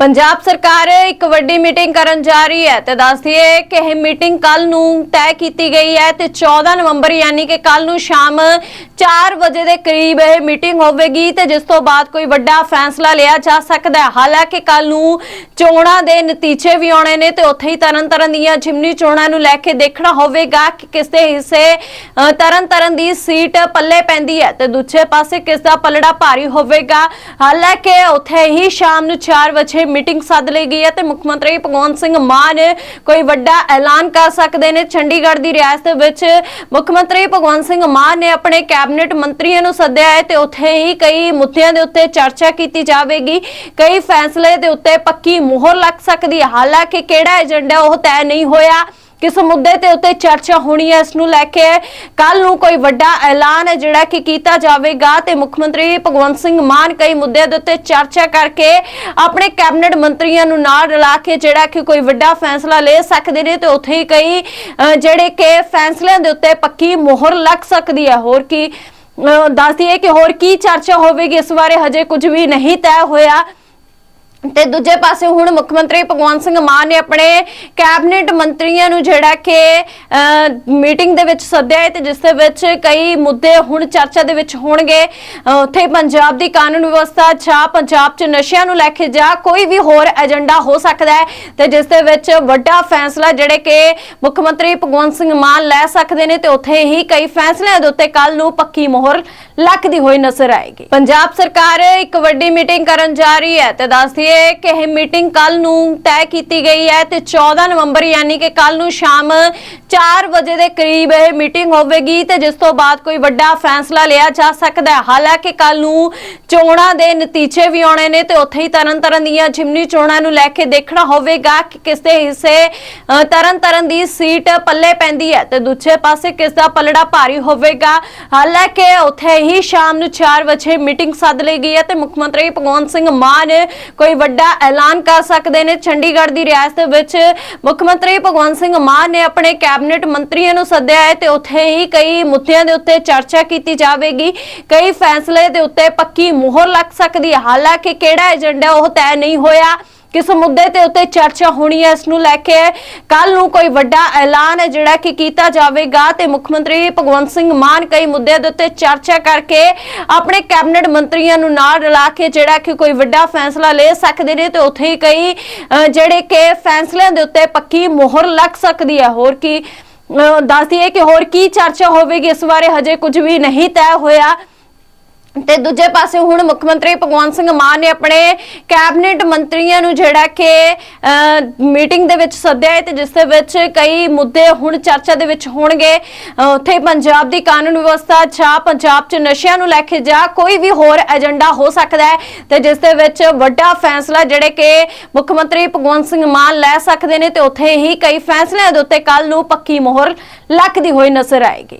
ਪੰਜਾਬ ਸਰਕਾਰ ਇੱਕ ਵੱਡੀ ਮੀਟਿੰਗ ਕਰਨ ਜਾ ਰਹੀ ਹੈ ਤੇ ਦੱਸਦੀ ਹੈ ਕਿ ਇਹ ਮੀਟਿੰਗ ਕੱਲ ਨੂੰ ਤੈਅ ਕੀਤੀ ਗਈ ਹੈ ਤੇ 14 ਨਵੰਬਰ ਯਾਨੀ ਕਿ ਕੱਲ ਨੂੰ ਸ਼ਾਮ 4 ਵਜੇ ਦੇ ਕਰੀਬ ਇਹ ਮੀਟਿੰਗ ਹੋਵੇਗੀ ਤੇ ਜਿਸ ਤੋਂ ਬਾਅਦ ਕੋਈ ਵੱਡਾ ਫੈਸਲਾ ਲਿਆ ਜਾ ਸਕਦਾ ਹੈ। ਹਾਲਾਂਕਿ ਕੱਲ ਨੂੰ ਚੋਣਾਂ ਦੇ ਨਤੀਜੇ ਵੀ ਆਉਣੇ ਨੇ ਤੇ ਉੱਥੇ ਹੀ ਤਰਨ ਤਰਨ ਦੀਆਂ ਜਿਮਨੀ ਚੋਣਾਂ ਨੂੰ ਲੈ ਕੇ ਦੇਖਣਾ ਹੋਵੇਗਾ ਕਿ ਕਿਸ ਦੇ ਹਿੱਸੇ ਅ, ਤਰਨ ਤਰਨ ਦੀ ਸੀਟ ਪੱਲੇ ਪੈਂਦੀ ਹੈ ਤੇ ਦੂਜੇ ਪਾਸੇ ਕਿਸ ਦਾ ਪਲੜਾ ਭਾਰੀ ਹੋਵੇਗਾ। ਹਾਲਾਂਕਿ ਉੱਥੇ ਹੀ ਸ਼ਾਮ ਨੂੰ 4 ਵਜੇ ਮੀਟਿੰਗ ਸੱਦ ਲਈ ਗਈ ਹੈ ਤੇ ਮੁੱਖ ਮੰਤਰੀ ਭਗਵੰਤ ਸਿੰਘ ਮਾਨ ਕੋਈ ਵੱਡਾ ਐਲਾਨ ਕਰ ਸਕਦੇ ਨੇ। ਚੰਡੀਗੜ੍ਹ ਦੀ ਰਿਆਸਤ ਵਿੱਚ ਮੁੱਖ ਮੰਤਰੀ ਭਗਵੰਤ ਸਿੰਘ ਮਾਨ ਨੇ ਆਪਣੇ ਕੈਬਨਿਟ ਮੰਤਰੀਆਂ ਨੂੰ ਸੱਦਿਆ ਹੈ ਤੇ ਉੱਥੇ ਹੀ ਕਈ ਮੁੱਦਿਆਂ ਦੇ ਉੱਤੇ ਚਰਚਾ ਕੀਤੀ ਜਾਵੇਗੀ। ਕਈ ਫੈਸਲੇ ਦੇ ਉੱਤੇ ਪੱਕੀ ਮੋਹਰ ਲੱਗ ਸਕਦੀ ਹੈ। ਹਾਲਾਂਕਿ ਕਿਹੜਾ ਏਜੰਡਾ ਉਹ ਤੈਅ ਨਹੀਂ ਹੋਇਆ। ਕਿਸ ਮੁੱਦੇ ਤੇ ਉੱਤੇ ਚਰਚਾ ਹੋਣੀ ਹੈ ਇਸ ਨੂੰ ਲੈ ਕੇ ਕੱਲ ਨੂੰ ਕੋਈ ਵੱਡਾ ਐਲਾਨ ਹੈ ਜਿਹੜਾ ਕਿ ਕੀਤਾ ਜਾਵੇਗਾ ਤੇ ਮੁੱਖ ਮੰਤਰੀ ਭਗਵੰਤ ਸਿੰਘ ਮਾਨ ਕਈ ਮੁੱਦਿਆਂ ਦੇ ਉੱਤੇ ਚਰਚਾ ਕਰਕੇ ਆਪਣੇ ਕੈਬਨਿਟ ਮੰਤਰੀਆਂ ਨੂੰ ਨਾਲ ਰਲਾ ਕੇ ਜਿਹੜਾ ਕਿ ਕੋਈ ਵੱਡਾ ਫੈਸਲਾ ਲੈ ਸਕਦੇ ਨੇ ਤੇ ਉੱਥੇ ਹੀ ਕਈ ਜਿਹੜੇ ਕਿ ਫੈਸਲਿਆਂ ਦੇ ਉੱਤੇ ਪੱਕੀ ਮੋਹਰ ਲੱਗ ਸਕਦੀ ਹੈ। ਹੋਰ ਕੀ ਅ, ਦੱਸਦੀ ਹੈ ਕਿ ਹੋਰ ਕੀ ਚਰਚਾ ਹੋਵੇਗੀ ਇਸ ਬਾਰੇ ਹਜੇ ਕੁਝ ਵੀ ਨਹੀਂ ਤੈਅ ਹੋਇਆ। ਤੇ ਦੂਜੇ ਪਾਸੇ ਹੁਣ ਮੁੱਖ ਮੰਤਰੀ ਭਗਵੰਤ ਸਿੰਘ ਮਾਨ ਨੇ ਆਪਣੇ ਕੈਬਨਿਟ ਮੰਤਰੀਆਂ ਨੂੰ ਜਿਹੜਾ ਕਿ ਮੀਟਿੰਗ ਦੇ ਵਿੱਚ ਸੱਦਿਆ ਹੈ ਤੇ ਜਿਸ ਦੇ ਵਿੱਚ ਕਈ ਮੁੱਦੇ ਹੁਣ ਚਰਚਾ ਦੇ ਵਿੱਚ ਹੋਣਗੇ। ਅਹ, ਉੱਥੇ ਪੰਜਾਬ ਦੀ ਕਾਨੂੰਨ ਵਿਵਸਥਾ ਜਾਂ ਪੰਜਾਬ 'ਚ ਨਸ਼ਿਆਂ ਨੂੰ ਲੈ ਕੇ ਜਾਂ ਕੋਈ ਵੀ ਹੋਰ ਏਜੰਡਾ ਹੋ ਸਕਦਾ ਹੈ ਤੇ ਜਿਸ ਦੇ ਵਿੱਚ ਵੱਡਾ ਫੈਸਲਾ ਜਿਹੜੇ ਕਿ ਮੁੱਖ ਮੰਤਰੀ ਭਗਵੰਤ ਸਿੰਘ ਮਾਨ ਲੈ ਸਕਦੇ ਨੇ ਤੇ ਉੱਥੇ ਹੀ ਕਈ ਫੈਸਲਿਆਂ ਦੇ ਉੱਤੇ ਕੱਲ ਨੂੰ ਪੱਕੀ ਮੋਹਰ ਲੱਗਦੀ ਹੋਈ ਨਜ਼ਰ ਆਏਗੀ। ਪੰਜਾਬ ਸਰਕਾਰ ਇੱਕ ਵੱਡੀ ਮੀਟਿੰਗ ਕਰਨ ਜਾ ਰਹੀ ਹੈ ਤੇ ਦੱਸਦੀ ਹੈ ਕਿ ਇਹ ਮੀਟਿੰਗ ਕੱਲ ਨੂੰ ਤੈਅ ਕੀਤੀ ਗਈ ਹੈ ਤੇ 14 ਨਵੰਬਰ ਯਾਨੀ ਕਿ ਕੱਲ ਨੂੰ ਸ਼ਾਮ 4 ਵਜੇ ਦੇ ਕਰੀਬ ਇਹ ਮੀਟਿੰਗ ਹੋਵੇਗੀ ਤੇ ਜਿਸ ਤੋਂ ਬਾਅਦ ਕੋਈ ਵੱਡਾ ਫੈਸਲਾ ਲਿਆ ਜਾ ਸਕਦਾ ਹੈ। ਹਾਲਾਂਕਿ ਕੱਲ ਨੂੰ ਚੋਣਾਂ ਦੇ ਨਤੀਜੇ ਵੀ ਆਉਣੇ ਨੇ ਤੇ ਉੱਥੇ ਹੀ ਤਰਨ ਤਰਨ ਦੀਆਂ ਜਿਮਨੀ ਚੋਣਾਂ ਨੂੰ ਲੈ ਕੇ ਦੇਖਣਾ ਹੋਵੇਗਾ ਕਿ ਕਿਸ ਦੇ ਹਿੱਸੇ ਤਰਨ ਤਰਨ ਦੀ ਸੀਟ ਪੱਲੇ ਪੈਂਦੀ ਹੈ ਤੇ ਦੂਜੇ ਪਾਸੇ ਕਿਸ ਦਾ ਪਲੜਾ ਭਾਰੀ ਹੋਵੇਗਾ। ਹਾਲਾਂਕਿ ਉੱਥੇ ਹੀ ਸ਼ਾਮ ਨੂੰ 4 ਵਜੇ ਮੀਟਿੰਗ ਸੱਦ ਲਈ ਗਈ ਹੈ ਤੇ ਮੁੱਖ ਮੰਤਰੀ ਭਗਵੰਤ ਸਿੰਘ ਮਾਨ ਕੋਈ ਵੱਡਾ ਐਲਾਨ ਕਰ ਸਕਦੇ ਨੇ। ਚੰਡੀਗੜ੍ਹ ਦੀ ਰਿਆਸਤ ਵਿੱਚ ਮੁੱਖ ਮੰਤਰੀ ਭਗਵੰਤ ਸਿੰਘ ਮਾਨ ਨੇ ਆਪਣੇ ਕੈਬਨਿਟ ਮੰਤਰੀਆਂ ਨੂੰ ਸੱਦਿਆ ਹੈ ਤੇ ਉੱਥੇ ਹੀ ਕਈ ਮੁੱਦਿਆਂ ਦੇ ਉੱਤੇ ਚਰਚਾ ਕੀਤੀ ਜਾਵੇਗੀ। ਕਈ ਫੈਸਲੇ ਦੇ ਉੱਤੇ ਪੱਕੀ ਮੋਹਰ ਲੱਗ ਸਕਦੀ ਹੈ। ਹਾਲਾਂਕਿ ਕਿਹੜਾ ਏਜੰਡਾ ਉਹ ਤੈਅ ਨਹੀਂ ਹੋਇਆ। ਕਿਸ ਮੁੱਦੇ ਤੇ ਉੱਤੇ ਚਰਚਾ ਹੋਣੀ ਹੈ ਇਸ ਨੂੰ ਲੈ ਕੇ ਕੱਲ ਨੂੰ ਕੋਈ ਵੱਡਾ ਐਲਾਨ ਹੈ ਜਿਹੜਾ ਕਿ ਕੀਤਾ ਜਾਵੇਗਾ ਤੇ ਮੁੱਖ ਮੰਤਰੀ ਭਗਵੰਤ ਸਿੰਘ ਮਾਨ ਕਈ ਮੁੱਦਿਆਂ ਦੇ ਉੱਤੇ ਚਰਚਾ ਕਰਕੇ ਆਪਣੇ ਕੈਬਨਿਟ ਮੰਤਰੀਆਂ ਨੂੰ ਨਾਲ ਰਲਾ ਕੇ ਜਿਹੜਾ ਕਿ ਕੋਈ ਵੱਡਾ ਫੈਸਲਾ ਲੈ ਸਕਦੇ ਨੇ ਤੇ ਉੱਥੇ ਹੀ ਕਈ ਅ, ਜਿਹੜੇ ਕਿ ਫੈਸਲਿਆਂ ਦੇ ਉੱਤੇ ਪੱਕੀ ਮੋਹਰ ਲੱਗ ਸਕਦੀ ਹੈ। ਹੋਰ ਕੀ ਅ, ਦੱਸਦੀ ਹੈ ਕਿ ਹੋਰ ਕੀ ਚਰਚਾ ਹੋਵੇਗੀ ਇਸ ਬਾਰੇ ਹਜੇ ਕੁਝ ਵੀ ਨਹੀਂ ਤੈਅ ਹੋਇਆ। ਤੇ ਦੂਜੇ ਪਾਸੇ ਹੁਣ ਮੁੱਖ ਮੰਤਰੀ ਭਗਵੰਤ ਸਿੰਘ ਮਾਨ ਨੇ ਆਪਣੇ ਕੈਬਨਿਟ ਮੰਤਰੀਆਂ ਨੂੰ ਜਿਹੜਾ ਕਿ ਮੀਟਿੰਗ ਦੇ ਵਿੱਚ ਸੱਦਿਆ ਹੈ ਤੇ ਜਿਸ ਦੇ ਵਿੱਚ ਕਈ ਮੁੱਦੇ ਹੁਣ ਚਰਚਾ ਦੇ ਵਿੱਚ ਹੋਣਗੇ। ਉੱਥੇ ਪੰਜਾਬ ਦੀ ਕਾਨੂੰਨ ਵਿਵਸਥਾ ਜਾਂ ਪੰਜਾਬ 'ਚ ਨਸ਼ਿਆਂ ਨੂੰ ਲੈ ਕੇ ਜਾਂ ਕੋਈ ਵੀ ਹੋਰ ਏਜੰਡਾ ਹੋ ਸਕਦਾ ਹੈ ਤੇ ਜਿਸ ਦੇ ਵਿੱਚ ਵੱਡਾ ਫੈਸਲਾ ਜਿਹੜੇ ਕਿ ਮੁੱਖ ਮੰਤਰੀ ਭਗਵੰਤ ਸਿੰਘ ਮਾਨ ਲੈ ਸਕਦੇ ਨੇ ਤੇ ਉੱਥੇ ਹੀ ਕਈ ਫੈਸਲਿਆਂ ਦੇ ਉੱਤੇ ਕੱਲ ਨੂੰ ਪੱਕੀ ਮੋਹਰ ਲੱਗਦੀ ਹੋਈ ਨਜ਼ਰ ਆਏਗੀ।